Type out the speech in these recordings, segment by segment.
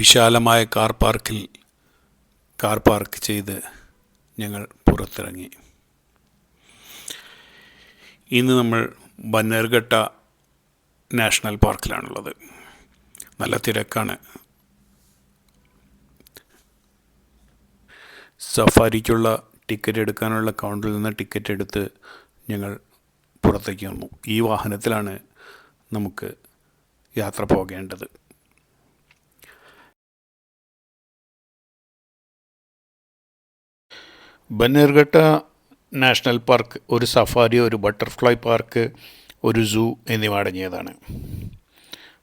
വിശാലമായ കാർ പാർക്കിൽ car park ചെയ്ത് ഞങ്ങൾ പുറത്തിറങ്ങി. ഇന്ന് നമ്മൾ ബന്നർഘട്ട നാഷണൽ പാർക്കിലാണുള്ളത്. നല്ല തിരക്കാണ്. സഫാരിക്കുള്ള ടിക്കറ്റ് എടുക്കാനുള്ള കൗണ്ടറിൽ നിന്ന് ടിക്കറ്റ് എടുത്ത് ഞങ്ങൾ പുറത്തേക്ക് വന്നു. ഈ വാഹനത്തിലാണ് നമുക്ക് യാത്ര പോകേണ്ടത്. ബന്നർഘട്ട നാഷണൽ പാർക്ക് ഒരു സഫാരി ഒരു ബട്ടർഫ്ലൈ പാർക്ക് ഒരു സൂ എന്നിവ അടങ്ങിയതാണ്.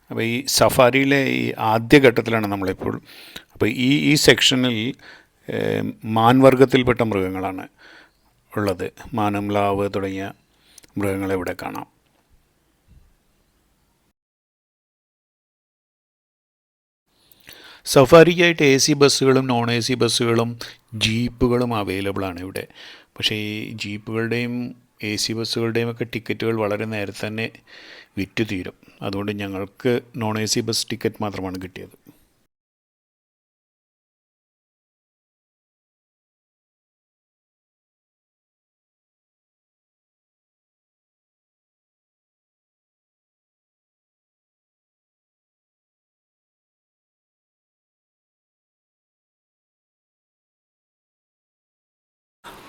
അപ്പോൾ ഈ സഫാരിയിലെ ഈ ആദ്യ ഘട്ടത്തിലാണ് നമ്മളിപ്പോൾ. അപ്പോൾ ഈ ഈ സെക്ഷനിൽ മാൻവർഗത്തിൽപ്പെട്ട മൃഗങ്ങളാണ് ഉള്ളത്. മാനം ലാവ് തുടങ്ങിയ മൃഗങ്ങളെ ഇവിടെ കാണാം. സഫാരിക്കായിട്ട് എ സി ബസ്സുകളും നോൺ എ സി ബസ്സുകളും ജീപ്പുകളും അവൈലബിൾ ആണ് ഇവിടെ. പക്ഷേ ഈ ജീപ്പുകളുടെയും എ സി ബസ്സുകളുടെയും ഒക്കെ ടിക്കറ്റുകൾ വളരെ നേരത്തെ തന്നെ വിറ്റ് തീരും അതുകൊണ്ട് ഞങ്ങൾക്ക് non A C bus ticket മാത്രമാണ് കിട്ടിയത്.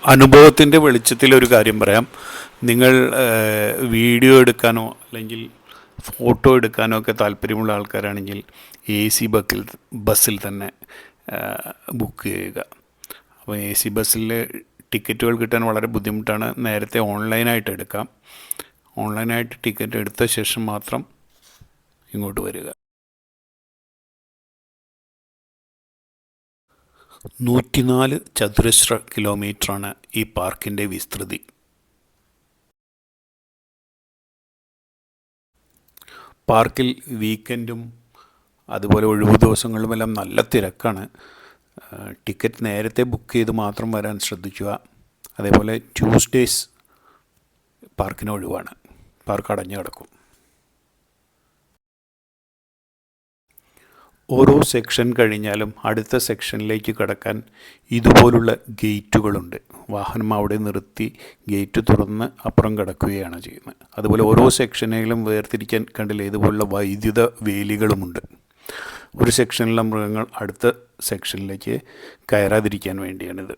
അനുഭവത്തിന്റെ വെളിച്ചത്തിൽ ഒരു കാര്യം പറയാം. നിങ്ങൾ വീഡിയോ എടുക്കാനോ അല്ലെങ്കിൽ ഫോട്ടോ എടുക്കാനോ ഒക്കെ താല്പര്യമുള്ള ആൾക്കാരാണെങ്കിൽ എ സി ബക്കിൽ ബസ്സിൽ തന്നെ ബുക്ക് ചെയ്യുക. അപ്പോൾ എ സി ബസ്സിൽ ടിക്കറ്റുകൾ കിട്ടാൻ വളരെ ബുദ്ധിമുട്ടാണ്. നേരത്തെ ഓൺലൈനായിട്ട് എടുക്കാം. ഓൺലൈനായിട്ട് ടിക്കറ്റ് എടുത്ത ശേഷം മാത്രം ഇങ്ങോട്ട് വരിക. നൂറ്റിനാല് ചതുരശ്ര കിലോമീറ്ററാണ് ഈ പാർക്കിന്റെ വിസ്തൃതി. പാർക്കിൽ വീക്കെൻഡും അതുപോലെ ഒഴിവു ദിവസങ്ങളുമെല്ലാം നല്ല തിരക്കാണ്. ടിക്കറ്റ് നേരത്തെ ബുക്ക് ചെയ്ത് മാത്രം വരാൻ ശ്രദ്ധിക്കുക. അതേപോലെ ട്യൂസ്ഡേയ്സ് പാർക്കിന് ഒഴിവാണ്. പാർക്ക് അടഞ്ഞു കിടക്കും. ഓരോ സെക്ഷൻ കഴിഞ്ഞാലും അടുത്ത സെക്ഷനിലേക്ക് കടക്കാൻ ഇതുപോലുള്ള ഗേറ്റുകളുണ്ട്. വാഹനം അവിടെ നിർത്തി ഗേറ്റ് തുറന്ന് അപ്പുറം കടക്കുകയാണ് ചെയ്യുന്നത്. അതുപോലെ ഓരോ സെക്ഷനിലും വേർതിരിക്കാൻ കണ്ടില്ല ഇതുപോലുള്ള വൈദ്യുത വേലികളുമുണ്ട്. ഒരു സെക്ഷനിലെ മൃഗങ്ങൾ അടുത്ത സെക്ഷനിലേക്ക് കയറാതിരിക്കാൻ വേണ്ടിയാണിത്.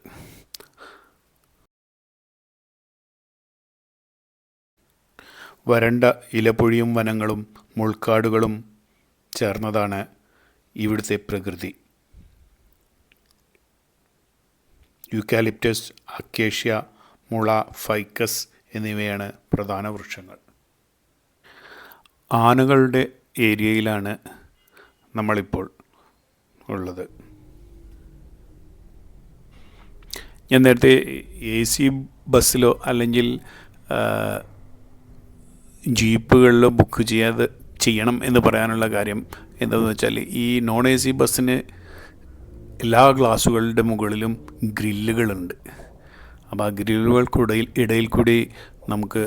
വരണ്ട ഇലപ്പൊഴിയും വനങ്ങളും മുൾക്കാടുകളും ചേർന്നതാണ് ഇവിടുത്തെ പ്രകൃതി. യുക്കാലിപ്റ്റസ് അക്കേഷ്യ മുള ഫൈക്കസ് എന്നിവയാണ് പ്രധാന വൃക്ഷങ്ങൾ. ആനകളുടെ ഏരിയയിലാണ് നമ്മളിപ്പോൾ ഉള്ളത്. ഞാൻ നേരത്തെ എ സി ബസ്സിലോ അല്ലെങ്കിൽ ജീപ്പുകളിലോ ബുക്ക് ചെയ്യാതെ ചെയ്യണം എന്ന് പറയാനുള്ള കാര്യം എന്താണെന്ന് വെച്ചാൽ ഈ നോൺ എ സി ബസ്സിന് എല്ലാ ഗ്ലാസുകളുടെ മുകളിലും ഗ്രില്ലുകളുണ്ട് അപ്പോൾ ആ ഗ്രില്ലുകൾക്കിടയിൽ ഇടയിൽ കൂടി നമുക്ക്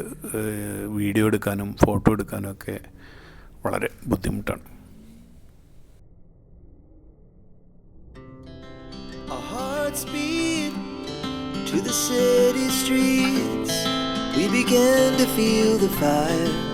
വീഡിയോ എടുക്കാനും ഫോട്ടോ എടുക്കാനും ഒക്കെ വളരെ ബുദ്ധിമുട്ടാണ് to the city streets. We began to feel the fire.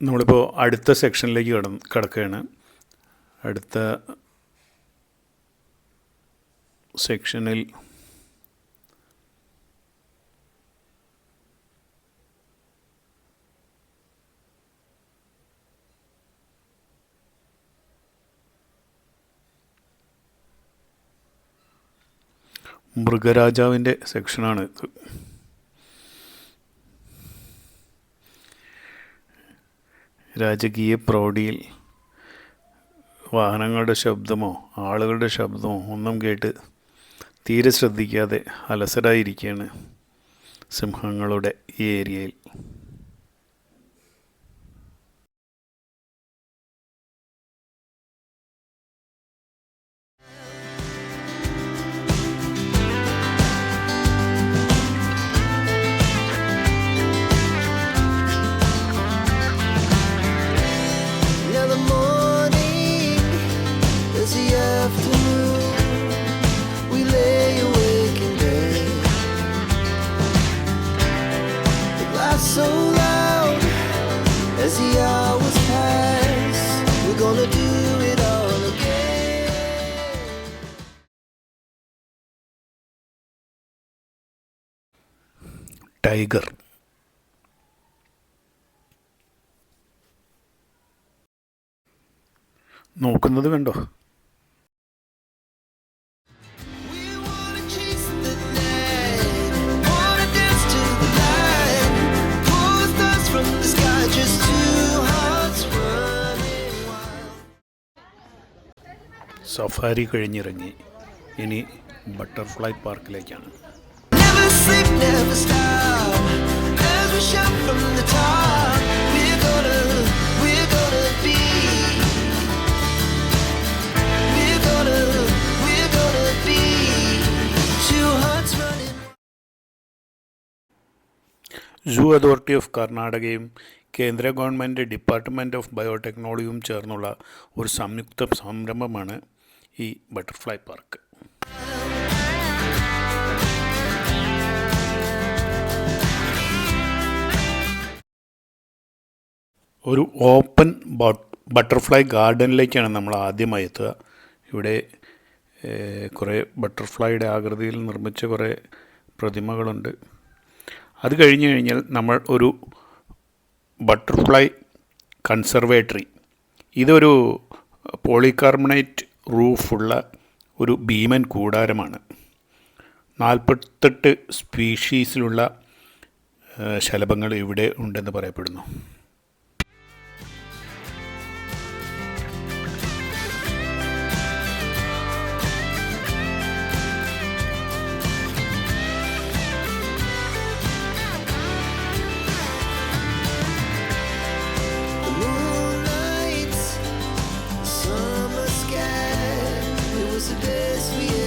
നമ്മളിപ്പോൾ അടുത്ത സെക്ഷനിലേക്ക് കട കടക്കുകയാണ്. അടുത്ത സെക്ഷനിൽ മൃഗരാജാവിന്റെ സെക്ഷനാണ് ഇത്. രാജകീയ പ്രൗഢിയിൽ വാഹനങ്ങളുടെ ശബ്ദമോ ആളുകളുടെ ശബ്ദമോ ഒന്നും കേട്ട് തീരെ ശ്രദ്ധിക്കാതെ അലസരായിരിക്കുകയാണ് സിംഹങ്ങളുടെ ഈ ഏരിയയിൽ. ടൈഗർ. നോക്കുന്നത് കണ്ടോ? സഫാരി കഴിഞ്ഞിറങ്ങി. ഇനി ബട്ടർഫ്ലൈ പാർക്കിലേക്കാണ്. സൂ അതോറിറ്റി ഓഫ് കർണാടകയും കേന്ദ്ര ഗവൺമെന്റ് ഡിപ്പാർട്ട്മെന്റ് ഓഫ് ബയോടെക്നോളജിയും ചേർന്നുള്ള ഒരു സംയുക്ത സംരംഭമാണ് ഈ ബട്ടർഫ്ലൈ പാർക്ക് ഒരു ഓപ്പൺ ബട്ടർഫ്ലൈ ഗാർഡനിലേക്കാണ് നമ്മൾ ആദ്യമായി എത്തുക. ഇവിടെ കുറേ ബട്ടർഫ്ലൈയുടെ ആകൃതിയിൽ നിർമ്മിച്ച കുറേ പ്രതിമകളുണ്ട്. അത് കഴിഞ്ഞ് കഴിഞ്ഞാൽ നമ്മൾ ഒരു ബട്ടർഫ്ലൈ കൺസർവേറ്ററി ഇതൊരു പോളികാർബണേറ്റ് റൂഫുള്ള ഒരു ഭീമൻ കൂടാരമാണ്. നാൽപ്പത്തെട്ട് സ്പീഷീസിലുള്ള ശലഭങ്ങൾ ഇവിടെ ഉണ്ടെന്ന് പറയപ്പെടുന്നു. this we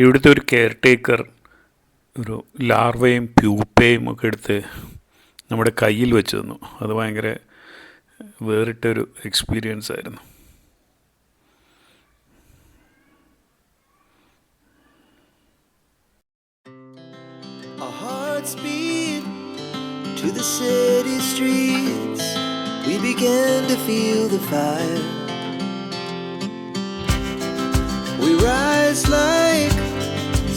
ഇവിടുത്തെ ഒരു കെയർ ടേക്കർ ഒരു ലാർവയും പ്യൂപ്പയും ഒക്കെ എടുത്ത് നമ്മുടെ കയ്യിൽ വെച്ച് തന്നു അത് ഭയങ്കര വേറിട്ടൊരു എക്സ്പീരിയൻസ് ആയിരുന്നു beat to the city streets. We began to feel the fire. We rise like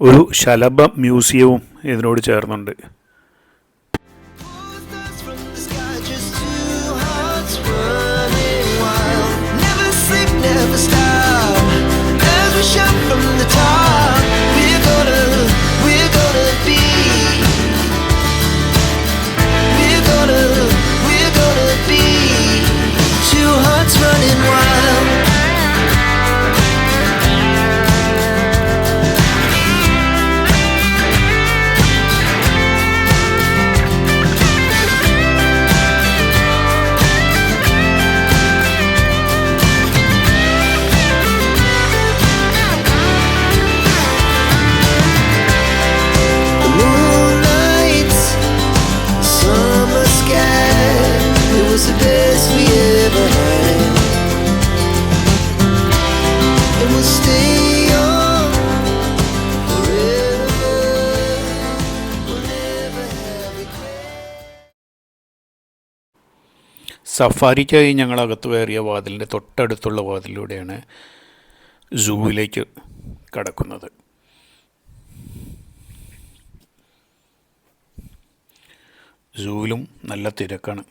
ഒരു ശലഭ മ്യൂസിയവും ഇതിനോട് ചേർന്നുണ്ട്. സഫാരിക്കായി ഞങ്ങൾ അകത്ത് കയറിയ വാതിലിന്റെ തൊട്ടടുത്തുള്ള വാതിലൂടെയാണ് സൂവിലേക്ക് കടക്കുന്നത്. സൂവിലും നല്ല തിരക്കാണ്.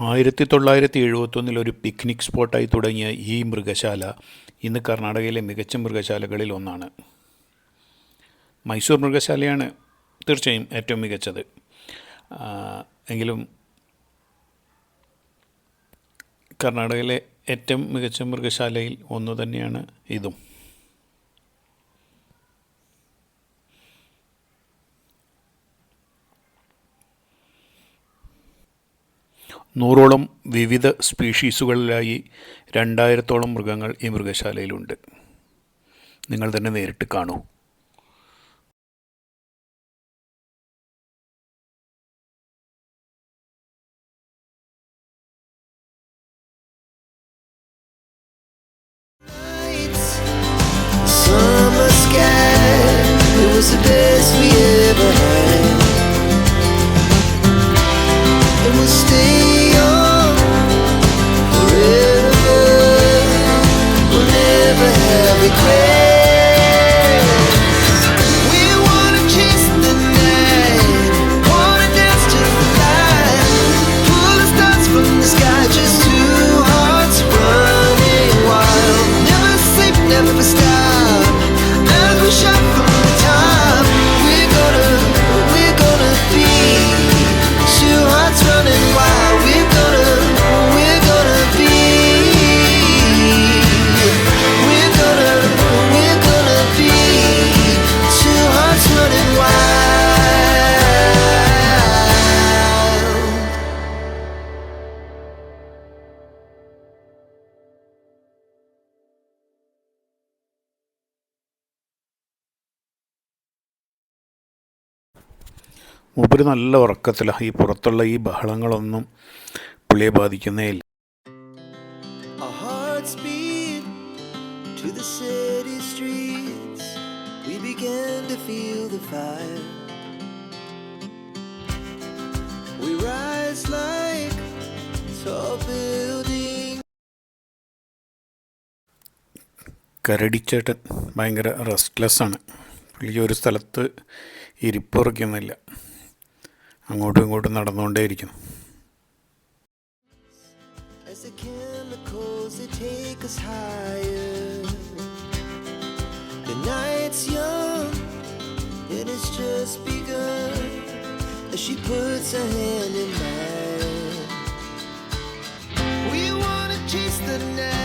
ആയിരത്തി തൊള്ളായിരത്തി എഴുപത്തൊന്നിൽ ഒരു പിക്നിക് സ്പോട്ടായി തുടങ്ങിയ ഈ മൃഗശാല ഇന്ന് കർണാടകയിലെ മികച്ച മൃഗശാലകളിൽ ഒന്നാണ്. മൈസൂർ മൃഗശാലയാണ് തീർച്ചയായും ഏറ്റവും മികച്ചത്. എങ്കിലും കർണാടകയിലെ ഏറ്റവും മികച്ച മൃഗശാലയിൽ ഒന്ന് തന്നെയാണ് ഇതും. നൂറോളം വിവിധ സ്പീഷീസുകളിലായി രണ്ടായിരത്തോളം മൃഗങ്ങൾ ഈ മൃഗശാലയിലുണ്ട്. നിങ്ങൾ തന്നെ നേരിട്ട് കാണൂ. മൂപ്പര് നല്ല ഉറക്കത്തിലാണ് ഈ പുറത്തുള്ള ഈ ബഹളങ്ങളൊന്നും പുള്ളിയെ ബാധിക്കുന്നേ ഇല്ല hearts beat to the city streets. We began to feel the fire. We rise like tall buildings. കരടിച്ചേട്ടൻ ഭയങ്കര റെസ്റ്റ്ലെസ് ആണ് പുള്ളി ഒരു സ്ഥലത്ത് ഇരിപ്പുറയ്ക്കുന്നില്ല അങ്ങോട്ടും ഇങ്ങോട്ടും നടന്നുകൊണ്ടേയിരിക്കുന്നു As the higher. The night's young just she puts hand in mine. We chase the night,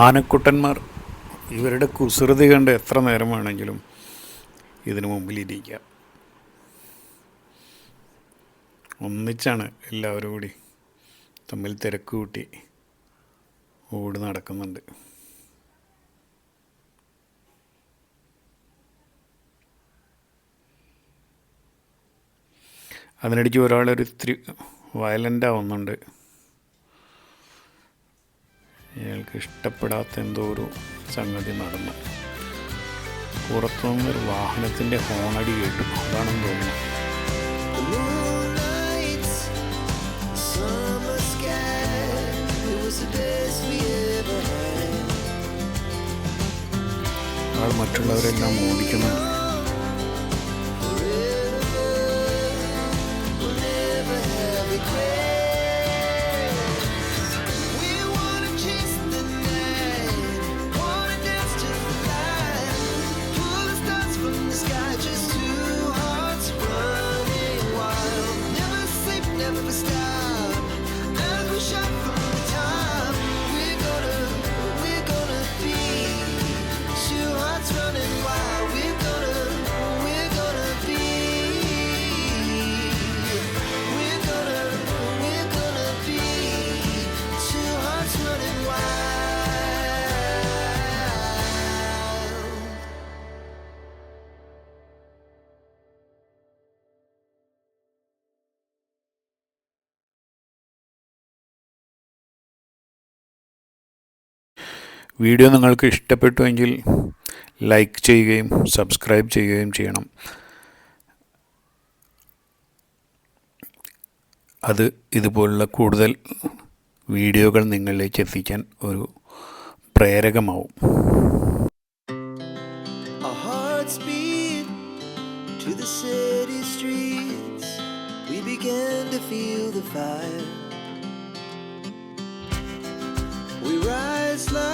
ആനക്കുട്ടന്മാർ ഇവരുടെ കുസൃതി കണ്ട് എത്ര നേരം വേണമെങ്കിലും ഇതിനു മുമ്പിലിരിക്കാം ഒന്നിച്ചാണ് എല്ലാവരും കൂടി തമ്മിൽ തിരക്ക് കൂട്ടി ഓടി നടക്കുന്നുണ്ട്. അതിനിടയ്ക്ക് ഒരാളൊരു ഇത്തിരി വയലന്റ് ആവുന്നുണ്ട്. ഞങ്ങൾക്ക് ഇഷ്ടപ്പെടാത്ത എന്തോ ഒരു സംഗതി നടന്നു. പുറത്തുനിന്ന് ഒരു വാഹനത്തിന്റെ ഹോണടി കേട്ടു. അതാണെന്ന് തോന്നുന്നു. മറ്റുള്ളവരെല്ലാം ഓടിക്കുന്നുണ്ട് വീഡിയോ നിങ്ങൾക്ക് ഇഷ്ടപ്പെട്ടുവെങ്കിൽ ലൈക്ക് ചെയ്യുകയും സബ്സ്ക്രൈബ് ചെയ്യുകയും ചെയ്യണം. അത് ഇതുപോലുള്ള കൂടുതൽ വീഡിയോകൾ നിങ്ങളിലേക്ക് എത്തിക്കാൻ ഒരു പ്രേരകമാവും. We rise like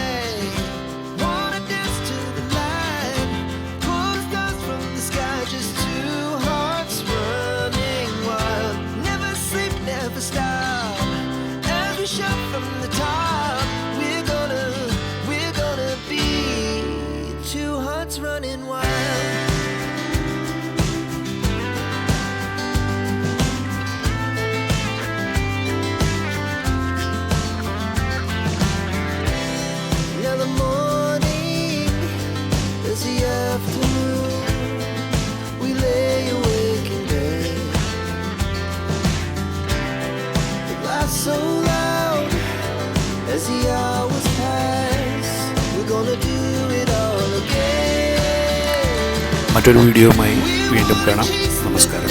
മറ്റൊരു വീഡിയോയുമായി വീണ്ടും കാണാം. നമസ്കാരം.